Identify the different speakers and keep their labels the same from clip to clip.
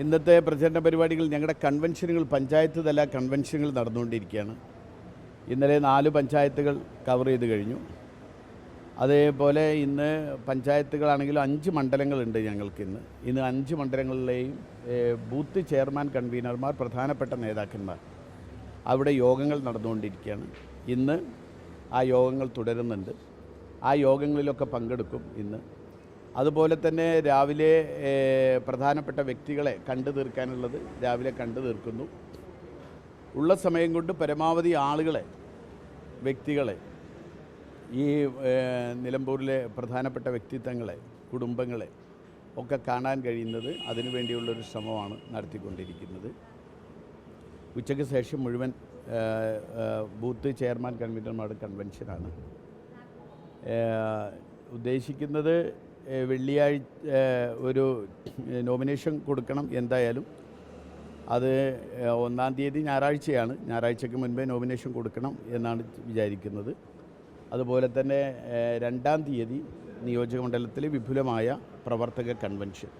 Speaker 1: ഇന്നത്തെ പ്രചരണ പരിപാടികൾ ഞങ്ങളുടെ കൺവെൻഷനുകൾ പഞ്ചായത്ത് തല കൺവെൻഷനുകൾ നടന്നുകൊണ്ടിരിക്കുകയാണ്. ഇന്നലെ നാല് പഞ്ചായത്തുകൾ കവർ ചെയ്ത് കഴിഞ്ഞു. അതേപോലെ ഇന്ന് പഞ്ചായത്തുകളാണെങ്കിലും അഞ്ച് മണ്ഡലങ്ങളുണ്ട് ഞങ്ങൾക്ക് ഇന്ന് ഇന്ന് അഞ്ച് മണ്ഡലങ്ങളിലെയും ബൂത്ത് ചെയർമാൻ കൺവീനർമാർ പ്രധാനപ്പെട്ട നേതാക്കന്മാർ അവിടെ യോഗങ്ങൾ നടന്നുകൊണ്ടിരിക്കുകയാണ്. ഇന്ന് ആ യോഗങ്ങൾ തുടരുന്നുണ്ട്. ആ യോഗങ്ങളിലൊക്കെ പങ്കെടുക്കും ഇന്ന്. അതുപോലെ തന്നെ രാവിലെ പ്രധാനപ്പെട്ട വ്യക്തികളെ കണ്ടു തീർക്കാനുള്ളത് രാവിലെ കണ്ടു തീർക്കുന്നു. ഉള്ള സമയം കൊണ്ട് പരമാവധി ആളുകളെ വ്യക്തികളെ ഈ നിലമ്പൂരിലെ പ്രധാനപ്പെട്ട വ്യക്തിത്വങ്ങളെ കുടുംബങ്ങളെ ഒക്കെ കാണാൻ കഴിയുന്നത് അതിനുവേണ്ടിയുള്ളൊരു ശ്രമമാണ് നടത്തിക്കൊണ്ടിരിക്കുന്നത്. ഉച്ചയ്ക്ക് ശേഷം മുഴുവൻ ബൂത്ത് ചെയർമാൻ കൺവീനർമാരുടെ കൺവെൻഷനാണ് ഉദ്ദേശിക്കുന്നത് വെള്ളിയാഴ്ച ഒരു നോമിനേഷൻ കൊടുക്കണം എന്തായാലും. അത് ഒന്നാം തീയതി ഞായറാഴ്ചയാണ്. ഞായറാഴ്ചയ്ക്ക് മുൻപേ നോമിനേഷൻ കൊടുക്കണം എന്നാണ് വിചാരിക്കുന്നത്. അതുപോലെ തന്നെ രണ്ടാം തീയതി നിയോജകമണ്ഡലത്തിൽ വിപുലമായ പ്രവർത്തക കൺവെൻഷൻ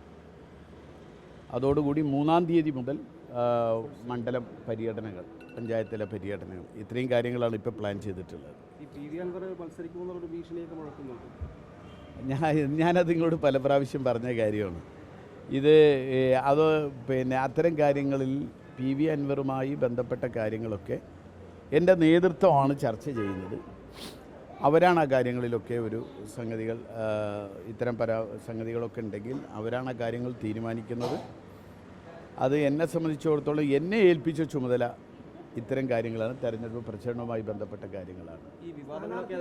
Speaker 1: അതോടുകൂടി മൂന്നാം തീയതി മുതൽ മണ്ഡല പര്യടനങ്ങൾ പഞ്ചായത്തിലെ പര്യടനങ്ങൾ. ഇത്രയും കാര്യങ്ങളാണ് ഇപ്പോൾ പ്ലാൻ ചെയ്തിട്ടുള്ളത്. ഞാൻ ഞാനത് നിങ്ങളോട് പല പ്രാവശ്യം പറഞ്ഞ കാര്യമാണ്. ഇത് അത് പിന്നെ അത്തരം കാര്യങ്ങളിൽ പി വി അൻവറുമായി ബന്ധപ്പെട്ട കാര്യങ്ങളൊക്കെ എന്റെ നേതൃത്വമാണ് ചർച്ച ചെയ്യുന്നത്. അവരാണ് ആ കാര്യങ്ങളിലൊക്കെ ഒരു സംഗതികൾ ഇത്തരം പരാ സംഗതികളൊക്കെ ഉണ്ടെങ്കിൽ അവരാണ് ആ കാര്യങ്ങൾ തീരുമാനിക്കുന്നത്. അത് എന്നെ സംബന്ധിച്ചിടത്തോളം എന്നെ ഏൽപ്പിച്ച ചുമതല ഇത്തരം കാര്യങ്ങളാണ്. തെരഞ്ഞെടുപ്പ് പ്രചരണവുമായി ബന്ധപ്പെട്ട കാര്യങ്ങളാണ്.
Speaker 2: ഈ വിവാദങ്ങളൊക്കെ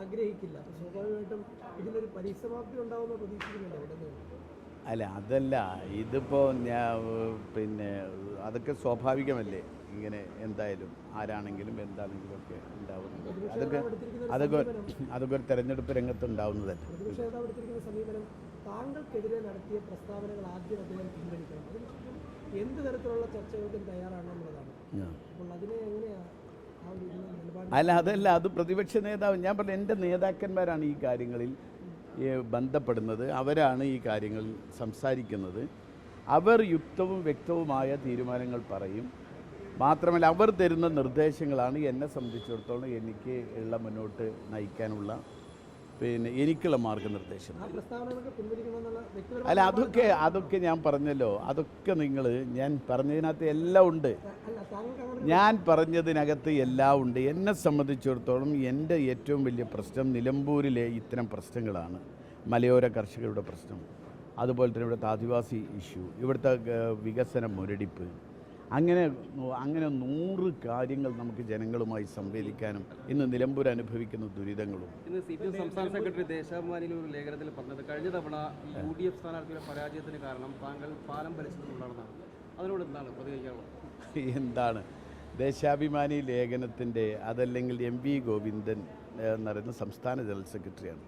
Speaker 3: ആഗ്രഹിക്കില്ല. അപ്പോൾ സ്വാഭാവികമായിട്ടും ഇതിനൊരു പരിസമാപ്തി ഉണ്ടാവുമെന്ന് പ്രതീക്ഷിക്കുന്നുണ്ട് അവിടെ നിന്ന്.
Speaker 1: അല്ല അതല്ല. ഇതിപ്പോൾ ഞാൻ പിന്നെ അതൊക്കെ സ്വാഭാവികമല്ലേ? ഇങ്ങനെ എന്തായാലും ആരാണെങ്കിലും എന്താണെങ്കിലും ഒക്കെ ഉണ്ടാവുന്നത് അതൊക്കെ അതൊക്കെ അതൊക്കെ ഒരു തെരഞ്ഞെടുപ്പ് രംഗത്ത് ഉണ്ടാവുന്നതല്ലേ?
Speaker 3: സമീപനം താങ്കൾക്കെതിരെ നടത്തിയ പ്രസ്താവനകൾ ആദ്യം അദ്ദേഹം പിൻവലിക്കണം. എന്ത് തരത്തിലുള്ള ചർച്ചകൾക്കും തയ്യാറാണെന്നുള്ളതാണ്. അപ്പോൾ അതിനെ എങ്ങനെയാണ്
Speaker 1: അല്ല അതല്ല അത് പ്രതിപക്ഷ നേതാവ് ഞാൻ പറഞ്ഞു എന്റെ നേതാക്കന്മാരാണ് ഈ കാര്യങ്ങളിൽ ബന്ധപ്പെടുന്നത്. അവരാണ് ഈ കാര്യങ്ങളിൽ സംസാരിക്കുന്നത്. അവർ യുക്തവും വ്യക്തവുമായ തീരുമാനങ്ങൾ പറയും. മാത്രമല്ല അവർ തരുന്ന നിർദ്ദേശങ്ങളാണ് എന്നെ സംബന്ധിച്ചിടത്തോളം എനിക്ക് ഉള്ള മുന്നോട്ട് നയിക്കാനുള്ള പിന്നെ എനിക്കുള്ള മാർഗനിർദ്ദേശം. അല്ല അതൊക്കെ അതൊക്കെ ഞാൻ പറഞ്ഞല്ലോ. അതൊക്കെ നിങ്ങൾ ഞാൻ പറഞ്ഞതിനകത്ത് എല്ലാം ഉണ്ട്. ഞാൻ പറഞ്ഞതിനകത്ത് എല്ലാം ഉണ്ട്. എന്നെ സംബന്ധിച്ചിടത്തോളം എന്റെ ഏറ്റവും വലിയ പ്രശ്നം നിലമ്പൂരിലെ ഇത്തരം പ്രശ്നങ്ങളാണ്. മലയോര കർഷകരുടെ പ്രശ്നം. അതുപോലെ തന്നെ ഇവിടുത്തെ ആദിവാസി ഇഷ്യൂ ഇവിടുത്തെ വികസന മുരടിപ്പ്. അങ്ങനെ അങ്ങനെ നൂറ് കാര്യങ്ങൾ നമുക്ക് ജനങ്ങളുമായി സംവേദിക്കാനും ഇന്ന് നിലമ്പൂർ അനുഭവിക്കുന്ന ദുരിതങ്ങളും.
Speaker 2: ഇന്ന് സി പി എം സംസ്ഥാന സെക്രട്ടറി ദേശാഭിമാനിയിൽ ഒരു ലേഖനത്തിൽ പറഞ്ഞത് കഴിഞ്ഞ തവണ യു ഡി എഫ് സ്ഥാനാർത്ഥിയുടെ പരാജയത്തിന് കാരണം താങ്കൾ പാലം ഭരിച്ചതുകൊണ്ടാണെന്നാണ് അതിനോട് എന്താണ് പ്രതികരിക്കാനുള്ളത്?
Speaker 1: എന്താണ്? ദേശാഭിമാനി ലേഖനത്തിന്റെ അതല്ലെങ്കിൽ എം വി ഗോവിന്ദൻ ഏഹ്, എന്ന് പറയുന്ന സംസ്ഥാന ജനറൽ സെക്രട്ടറിയാണ്.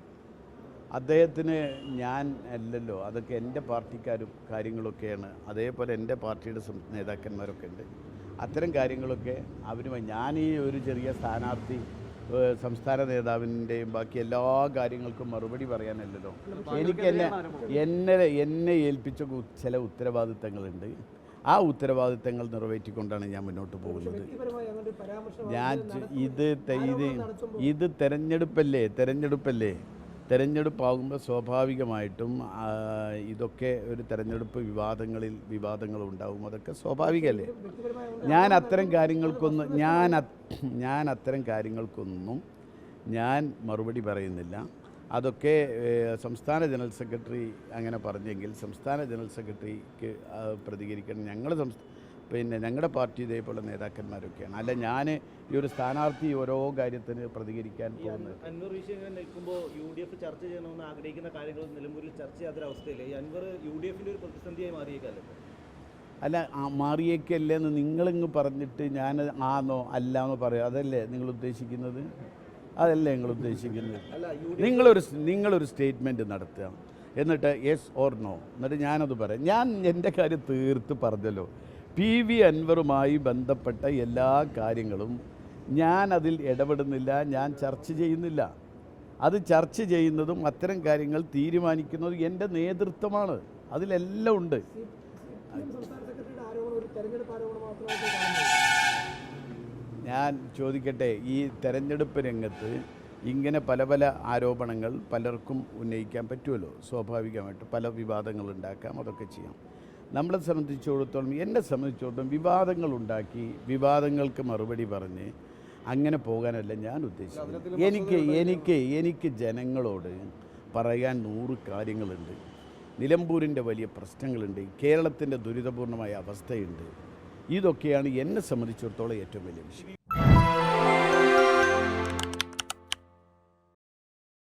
Speaker 1: അദ്ദേഹത്തിന് ഞാൻ അല്ലല്ലോ അതൊക്കെ എന്റെ പാർട്ടിക്കാരും കാര്യങ്ങളൊക്കെയാണ്. അതേപോലെ എന്റെ പാർട്ടിയുടെ നേതാക്കന്മാരൊക്കെ ഉണ്ട്. അത്തരം കാര്യങ്ങളൊക്കെ അവരുമായി ഞാൻ ഈ ഒരു ചെറിയ സ്ഥാനാർത്ഥി സംസ്ഥാന നേതാവിന്റെയും ബാക്കി എല്ലാ കാര്യങ്ങൾക്കും മറുപടി പറയാനല്ലല്ലോ. എനിക്ക് എന്നെ എന്നെ എന്നെ ഏൽപ്പിച്ച ചില ഉത്തരവാദിത്തങ്ങളുണ്ട്. ആ ഉത്തരവാദിത്തങ്ങൾ നിറവേറ്റിക്കൊണ്ടാണ് ഞാൻ മുന്നോട്ട് പോകുന്നത്. ഞാൻ ഇത് ഇത് ഇത് തെരഞ്ഞെടുപ്പല്ലേ തെരഞ്ഞെടുപ്പല്ലേ? തെരഞ്ഞെടുപ്പാകുമ്പോൾ സ്വാഭാവികമായിട്ടും ഇതൊക്കെ ഒരു തെരഞ്ഞെടുപ്പ് വിവാദങ്ങളിൽ വിവാദങ്ങൾ ഉണ്ടാവും അതൊക്കെ സ്വാഭാവികമല്ലേ? ഞാൻ അത്തരം കാര്യങ്ങൾക്കൊന്നും ഞാൻ ഞാൻ അത്തരം കാര്യങ്ങൾക്കൊന്നും ഞാൻ മറുപടി പറയുന്നില്ല. അതൊക്കെ സംസ്ഥാന ജനറൽ സെക്രട്ടറി അങ്ങനെ പറഞ്ഞെങ്കിൽ സംസ്ഥാന ജനറൽ സെക്രട്ടറിക്ക് പ്രതികരിക്കണം. ഞങ്ങൾ പിന്നെ ഞങ്ങളുടെ പാർട്ടി ഇതേപോലെ നേതാക്കന്മാരൊക്കെയാണ്. അല്ല ഞാൻ ഈ ഒരു സ്ഥാനാർത്ഥി ഓരോ കാര്യത്തിന് പ്രതികരിക്കാൻ പോകുന്നത്.
Speaker 4: അൻവർ വിഷയം നിൽക്കുമ്പോൾ യു ഡി എഫ് ചർച്ച ചെയ്യണമെന്ന് ആഗ്രഹിക്കുന്ന കാര്യങ്ങൾ നിലമ്പൂരിൽ ചർച്ച ചെയ്യാത്തൊരവസ്ഥയില്ലേ? ഈ അൻവർ യു ഡി എഫിന്റെ ഒരു പ്രതിസന്ധിയായി മാറിയേക്കല്ലേ
Speaker 1: അല്ല ആ മാറിയേക്കല്ലേന്ന് നിങ്ങളിങ്ങ് പറഞ്ഞിട്ട് ഞാൻ ആന്നോ എന്ന് പറയാം. അതല്ലേ നിങ്ങൾ ഉദ്ദേശിക്കുന്നത്? അതല്ലേ നിങ്ങൾ ഉദ്ദേശിക്കുന്നത്?
Speaker 4: അല്ല
Speaker 1: നിങ്ങളൊരു നിങ്ങളൊരു സ്റ്റേറ്റ്മെന്റ് നടത്തുക. എന്നിട്ട് യെസ് ഓർ നോ. എന്നിട്ട് ഞാനത് പറയാം. ഞാൻ എന്റെ കാര്യം തീർത്ത് പറഞ്ഞല്ലോ. പി വി അൻവറുമായി ബന്ധപ്പെട്ട എല്ലാ കാര്യങ്ങളും ഞാൻ അതിൽ ഇടപെടുന്നില്ല ഞാൻ ചർച്ച ചെയ്യുന്നില്ല. അത് ചർച്ച ചെയ്യുന്നതും അത്തരം കാര്യങ്ങൾ തീരുമാനിക്കുന്നതും എന്റെ നേതൃത്വമാണ്. അതിലെല്ലാം ഉണ്ട്. ഞാൻ ചോദിക്കട്ടെ ഈ തെരഞ്ഞെടുപ്പ് രംഗത്ത് ഇങ്ങനെ പല പല ആരോപണങ്ങൾ പലർക്കും ഉന്നയിക്കാൻ പറ്റുമല്ലോ? സ്വാഭാവികമായിട്ട് പല വിവാദങ്ങൾ ഉണ്ടാക്കാം അതൊക്കെ ചെയ്യാം. നമ്മളെ സംബന്ധിച്ചിടത്തോളം എന്നെ സംബന്ധിച്ചിടത്തോളം വിവാദങ്ങൾ ഉണ്ടാക്കി വിവാദങ്ങൾക്ക് മറുപടി പറഞ്ഞ് അങ്ങനെ പോകാനല്ല ഞാൻ ഉദ്ദേശിച്ചത്. എനിക്ക് എനിക്ക് എനിക്ക് ജനങ്ങളോട് പറയാൻ നൂറ് കാര്യങ്ങളുണ്ട്. നിലമ്പൂരിന്റെ വലിയ പ്രശ്നങ്ങളുണ്ട്. കേരളത്തിന്റെ ദുരിതപൂർണമായ അവസ്ഥയുണ്ട്. ഇതൊക്കെയാണ് എന്നെ സംബന്ധിച്ചിടത്തോളം ഏറ്റവും വലിയ വിഷയം.